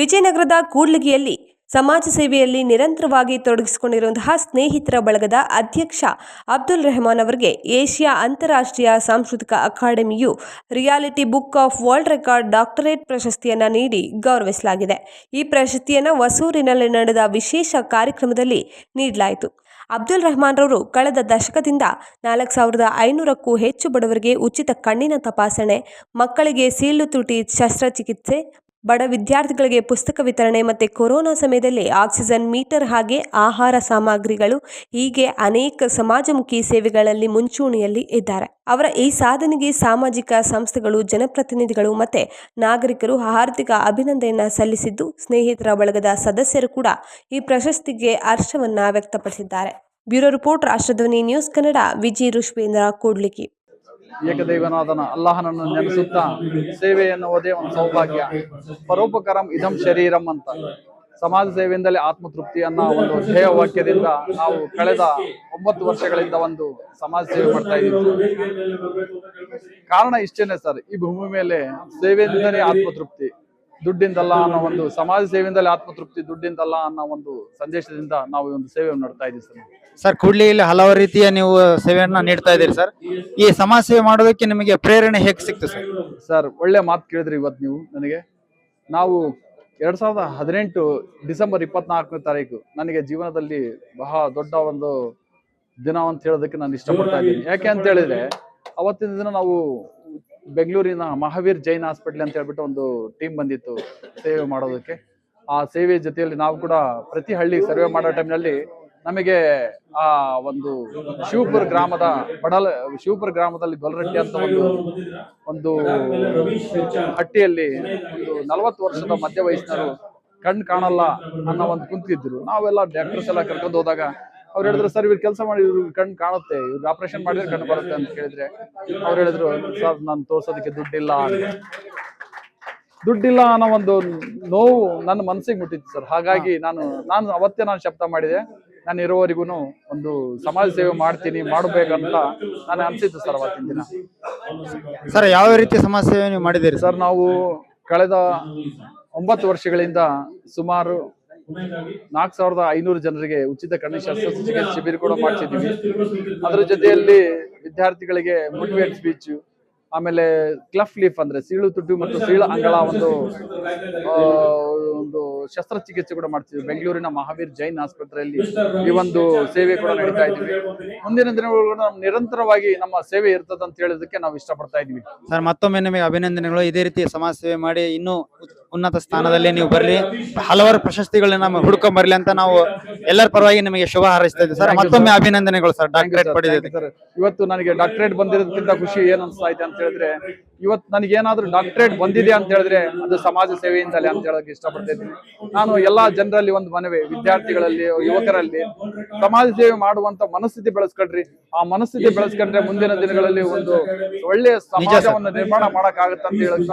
ವಿಜಯನಗರದ ಕೂಡ್ಲಿಗಿಯಲ್ಲಿ ಸಮಾಜ ಸೇವೆಯಲ್ಲಿ ನಿರಂತರವಾಗಿ ತೊಡಗಿಸಿಕೊಂಡಿರುವಂತಹ ಸ್ನೇಹಿತರ ಬಳಗದ ಅಧ್ಯಕ್ಷ ಅಬ್ದುಲ್ ರೆಹಮಾನ್ ಅವರಿಗೆ ಏಷ್ಯಾ ಅಂತಾರಾಷ್ಟ್ರೀಯ ಸಾಂಸ್ಕೃತಿಕ ಅಕಾಡೆಮಿಯು reality book of world record doctorate ಪ್ರಶಸ್ತಿಯನ್ನು ನೀಡಿ ಗೌರವಿಸಲಾಗಿದೆ. ಈ ಪ್ರಶಸ್ತಿಯನ್ನು ಹೊಸೂರಿನಲ್ಲಿ ನಡೆದ ವಿಶೇಷ ಕಾರ್ಯಕ್ರಮದಲ್ಲಿ ನೀಡಲಾಯಿತು. ಅಬ್ದುಲ್ ರೆಹಮಾನ್ ರವರು ಕಳೆದ ದಶಕದಿಂದ ನಾಲ್ಕು ಸಾವಿರದ ಐನೂರಕ್ಕೂ ಹೆಚ್ಚು ಬಡವರಿಗೆ ಉಚಿತ ಕಣ್ಣಿನ ತಪಾಸಣೆ, ಮಕ್ಕಳಿಗೆ ಸೀಳು ತುಟಿ ಶಸ್ತ್ರಚಿಕಿತ್ಸೆ ಬಡ ವಿದ್ಯಾರ್ಥಿಗಳಿಗೆ ಪುಸ್ತಕ ವಿತರಣೆ ಮತ್ತು ಕೊರೋನಾ ಸಮಯದಲ್ಲಿ ಆಕ್ಸಿಜನ್ ಮೀಟರ್ ಹಾಗೆ ಆಹಾರ ಸಾಮಗ್ರಿಗಳು ಹೀಗೆ ಅನೇಕ ಸಮಾಜಮುಖಿ ಸೇವೆಗಳಲ್ಲಿ ಮುಂಚೂಣಿಯಲ್ಲಿ ಇದ್ದಾರೆ. ಅವರ ಈ ಸಾಧನೆಗೆ ಸಾಮಾಜಿಕ ಸಂಸ್ಥೆಗಳು, ಜನಪ್ರತಿನಿಧಿಗಳು ಮತ್ತು ನಾಗರಿಕರು ಹಾರ್ದಿಕ ಅಭಿನಂದನೆಯನ್ನು ಸಲ್ಲಿಸಿದ್ದು, ಸ್ನೇಹಿತರ ಬಳಗದ ಸದಸ್ಯರು ಕೂಡ ಈ ಪ್ರಶಸ್ತಿಗೆ ಹರ್ಷವನ್ನು ವ್ಯಕ್ತಪಡಿಸಿದ್ದಾರೆ. Bureau report, Rashtradhwani news Kannada, Viji Rushpendra Kudligi. ಏಕದೈವನಾದನ ಅಲ್ಲಾಹನನ್ನು ನೆನೆಸುತ್ತಾ ಸೇವೆ ಎನ್ನುವುದೇ ಒಂದು ಸೌಭಾಗ್ಯ. ಪರೋಪಕರಂ ಇದಂ ಶರೀರಂ ಅಂತ. ಸಮಾಜ ಸೇವೆಯಿಂದಲೇ ಆತ್ಮತೃಪ್ತಿ ಅನ್ನೋ ಒಂದು ಧ್ಯೇಯ ವಾಕ್ಯದಿಂದ ನಾವು ಕಳೆದ ಒಂಬತ್ತು ವರ್ಷಗಳಿಂದ ಒಂದು ಸಮಾಜ ಸೇವೆ ಮಾಡ್ತಾ ಇದ್ದೀವಿ. ಕಾರಣ ಇಷ್ಟೇನೆ ಸರ್, ಈ ಭೂಮಿ ಮೇಲೆ ಸೇವೆಯಿಂದಲೇ ಆತ್ಮತೃಪ್ತಿ, ದುಡ್ಡಿಂದಲ್ಲ ಅನ್ನೋ ಒಂದು, ಸಮಾಜ ಸೇವೆಯಿಂದಲೇ ಆತ್ಮತೃಪ್ತಿ, ದುಡ್ಡಿಂದಲ್ಲ ಅನ್ನೋ ಒಂದು ಸಂದೇಶದಿಂದ ನಾವು ಒಂದು ಸೇವೆಯನ್ನು ನೋಡ್ತಾ ಇದ್ದೀವಿ ಸರ್. ಸರ್, ಕೂಡ್ಲಿಯಲ್ಲಿ ಹಲವು ರೀತಿಯ ನೀವು ಸೇವೆಯನ್ನ ನೀಡ್ತಾ ಇದ್ದೀರಿ ಸರ್. ಈ ಸಮಾಜ ಸೇವೆ ಮಾಡೋದಕ್ಕೆ ನಿಮಗೆ ಪ್ರೇರಣೆ ಹೇಗೆ ಸಿಕ್ತು ಸರ್? ಸರ್, ಒಳ್ಳೆ ಮಾತು ಕೇಳಿದ್ರಿ ಇವತ್ತು ನೀವು ನನಗೆ. ನಾವು ಎರಡ್ ಸಾವಿರದ ಹದಿನೆಂಟು ಡಿಸೆಂಬರ್ ಇಪ್ಪತ್ನಾಲ್ಕನೇ ತಾರೀಕು ನನಗೆ ಜೀವನದಲ್ಲಿ ಬಹಳ ದೊಡ್ಡ ಒಂದು ದಿನ ಅಂತ ಹೇಳೋದಕ್ಕೆ ನಾನು ಇಷ್ಟಪಡ್ತಾ ಇದ್ದೀನಿ. ಯಾಕೆ ಅಂತ ಹೇಳಿದ್ರೆ, ಅವತ್ತಿನ ದಿನ ನಾವು ಬೆಂಗಳೂರಿನ ಮಹಾವೀರ್ ಜೈನ್ ಹಾಸ್ಪಿಟಲ್ ಅಂತ ಹೇಳ್ಬಿಟ್ಟು ಒಂದು ಟೀಮ್ ಬಂದಿತ್ತು ಸೇವೆ ಮಾಡೋದಕ್ಕೆ. ಆ ಸೇವೆ ಜೊತೆಯಲ್ಲಿ ನಾವು ಕೂಡ ಪ್ರತಿ ಹಳ್ಳಿ ಸರ್ವೆ ಮಾಡೋ ಟೈಮ್ನಲ್ಲಿ ನಮಗೆ ಆ ಒಂದು ಶಿವಪುರ ಗ್ರಾಮದ ಬಡಲ, ಶಿವಪುರ ಗ್ರಾಮದಲ್ಲಿ ಗೊಲ್ರಟ್ಟಿ ಅಂತ ಒಂದು ಒಂದು ಹಟ್ಟಿಯಲ್ಲಿ ಒಂದು ನಲವತ್ತು ವರ್ಷದ ಮಧ್ಯ ವಯಸ್ಸಿನರು ಕಣ್ಣು ಕಾಣಲ್ಲ ಅನ್ನೋ ಒಂದು ಕುಂತಿದ್ರು. ನಾವೆಲ್ಲ ಡಾಕ್ಟರ್ಸ್ ಎಲ್ಲ ಕರ್ಕೊಂಡು ಹೋದಾಗ ಅವ್ರು ಹೇಳಿದ್ರು, ಸರ್, ಇವ್ರು ಕೆಲಸ ಮಾಡಿ, ಇವ್ರು ಕಣ್ಣು ಕಾಣುತ್ತೆ, ಇವ್ರು ಆಪರೇಷನ್ ಮಾಡಿದ್ರೆ ಕಣ್ಣು ಬರುತ್ತೆ ಅಂತ ಕೇಳಿದ್ರೆ ಅವ್ರು ಹೇಳಿದ್ರು, ಸರ್, ನಾನು ತೋರ್ಸೋದಕ್ಕೆ ದುಡ್ಡಿಲ್ಲ ದುಡ್ಡಿಲ್ಲ ಅನ್ನೋ ಒಂದು ನೋವು ನನ್ನ ಮನಸ್ಸಿಗೆ ಮುಟ್ಟಿತ್ತು ಸರ್. ಹಾಗಾಗಿ ನಾನು ನಾನು ಅವತ್ತೇ ನಾನು ಶಬ್ದ ಮಾಡಿದೆ. ನಾನು ಇರೋವರೆಗೂ ಒಂದು ಸಮಾಜ ಸೇವೆ ಮಾಡ್ತೀನಿ ಮಾಡಬೇಕಂತ ನಾನು ಅನಿಸಿದ್ದು ಸರ್ ಅವತ್ತಿನ ದಿನ. ಸರ್ ಯಾವ ರೀತಿ ಸಮಾಜ ಸೇವೆ ನೀವು ಮಾಡಿದ್ದೀರಿ ಸರ್? ನಾವು ಕಳೆದ ಒಂಬತ್ತು ವರ್ಷಗಳಿಂದ ಸುಮಾರು ನಾಲ್ಕು ಸಾವಿರದ ಐನೂರು ಜನರಿಗೆ ಉಚಿತ ಕಣ್ಣು ಶಸ್ತ್ರಚಿಕಿತ್ಸೆ ಶಿಬಿರ ಕೂಡ ಮಾಡ್ತಿದ್ದೀವಿ. ಅದರ ಜೊತೆಯಲ್ಲಿ ವಿದ್ಯಾರ್ಥಿಗಳಿಗೆ ಮೋಟಿವೇಟ್ ಸ್ಪೀಚ್ ಆಮೇಲೆ ಕ್ಲಫ್ ಲೀಫ್ ಅಂದ್ರೆ ಸೀಳು ತುಟ್ಟು ಮತ್ತು ಸೀಳು ಅಂಗಳ ಒಂದು ಒಂದು ಶಸ್ತ್ರಚಿಕಿತ್ಸೆ ಕೂಡ ಮಾಡ್ತೀವಿ ಬೆಂಗಳೂರಿನ ಮಹಾವೀರ್ ಜೈನ್ ಆಸ್ಪತ್ರೆಯಲ್ಲಿ ಈ ಒಂದು ಸೇವೆ ಕೂಡ ನಡೀತಾ ಇದ್ದೀವಿ. ಮುಂದಿನ ದಿನಗಳು ನಿರಂತರವಾಗಿ ನಮ್ಮ ಸೇವೆ ಇರ್ತದಂತ ಹೇಳೋದಕ್ಕೆ ನಾವು ಇಷ್ಟಪಡ್ತಾ ಇದೀವಿ ಸರ್, ಮತ್ತೊಮ್ಮೆ ನಿಮಗೆ ಅಭಿನಂದನೆಗಳು. ಇದೇ ರೀತಿ ಸಮಾಜ ಸೇವೆ ಮಾಡಿ ಇನ್ನೂ ಉನ್ನತ ಸ್ಥಾನದಲ್ಲಿ ನೀವು ಬರ್ಲಿ. ಹಲವಾರು ಪ್ರಶಸ್ತಿಗಳನ್ನ ನಮ್ಮ ಹುಡ್ಕೊಂಡ್ ಬರ್ಲಿ ಅಂತ ನಾವು ಎಲ್ಲರ ಪರವಾಗಿ ನಿಮಗೆ ಶುಭ ಹಾರೈಸ್ತಾ ಇದ್ದೀವಿ. ಸರ್ ಮತ್ತೊಮ್ಮೆ ಅಭಿನಂದನೆಗಳು ಸರ್ ಡಾಕ್ಟರೇಟ್. ಪಡೆದಿದೆ sir. ಇವತ್ತು ನನಗೆ ಡಾಕ್ಟರೇಟ್ ಬಂದಿರೋದಕ್ಕಿಂತ ಖುಷಿ ಏನ್ ಅನ್ಸ್ತಾ ಇದೆ ಅಂತ ಹೇಳಿದ್ರೆ ಇವತ್ತು ನನಗೆ ಏನಾದ್ರು ಡಾಕ್ಟರೇಟ್ ಬಂದಿದೆ ಅಂತ ಹೇಳಿದ್ರೆ ಅದು ಸಮಾಜ ಸೇವೆಯಿಂದಲೇ ಅಂತ ಹೇಳಕ್ ಇಷ್ಟಪಡ್ತಿದ್ದೀನಿ ನಾನು ಎಲ್ಲಾ ಜನರಲ್ಲಿ ಒಂದು ಮನವಿ ವಿದ್ಯಾರ್ಥಿಗಳಲ್ಲಿ ಯುವಕರಲ್ಲಿ ಸಮಾಜ ಸೇವೆ ಮಾಡುವಂತ ಮನಸ್ಥಿತಿ ಬೆಳೆಸ್ಕೊಡ್ರಿ. ಆ ಮನಸ್ಥಿತಿ ಬೆಳೆಸ್ಕೊಂಡ್ರೆ ಮುಂದಿನ ದಿನಗಳಲ್ಲಿ ಒಂದು ಒಳ್ಳೆಯ ಸಮಾಜವನ್ನು ನಿರ್ಮಾಣ ಮಾಡಕ್ ಆಗುತ್ತೆ ಅಂತ ಹೇಳಕ್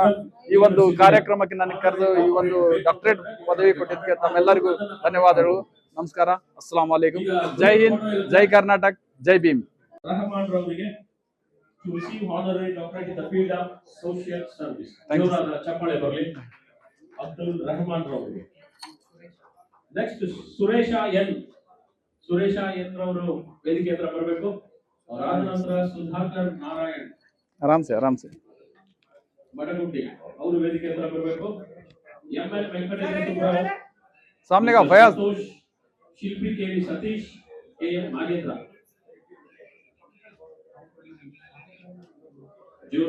ಈ ಒಂದು ಕಾರ್ಯಕ್ರಮಕ್ಕೆ ನನಗೆ ಕರೆದು ಈ ಒಂದು ಡಾಕ್ಟರೇಟ್ ಪದವಿ ಕೊಟ್ಟಿದ್ದಕ್ಕೆ ತಮ್ಮೆಲ್ಲರಿಗೂ ಧನ್ಯವಾದಗಳು. ನಮಸ್ಕಾರ. ಅಸ್ಲಾಂ ವಲೈಕುಂ ಜೈ ಹಿಂದ್ ಜೈ ಕರ್ನಾಟಕ್ ಜೈ Bhim. Rahman Ravige to receive honorary doctorate in the field of social service. Thank ಚಪ್ಪಾಳೆ ಬರಲಿ ಅಬ್ದುಲ್ ರೆಹಮಾನ್ ರವರಿಗೆ next Suresh N Suresh N ರವರು ವೇದಿಕೆ ಹತ್ರ ಬರಬೇಕು. ಅವರಾದ ನಂತರ ಸುಧಾಕರ್ ನಾರಾಯಣ್. ಆರಾಮ್ಸೆ ಆರಾಮ್ಸೆ ಮಡಗುಂಡಿ ಅವರು ವೇದಿಕೆ ಹತ್ರ ಬರಬೇಕು. M L Venkatesh ಸಾಮ್ನೆಗ Fayaz Shilpi K V Satish K M Nagendra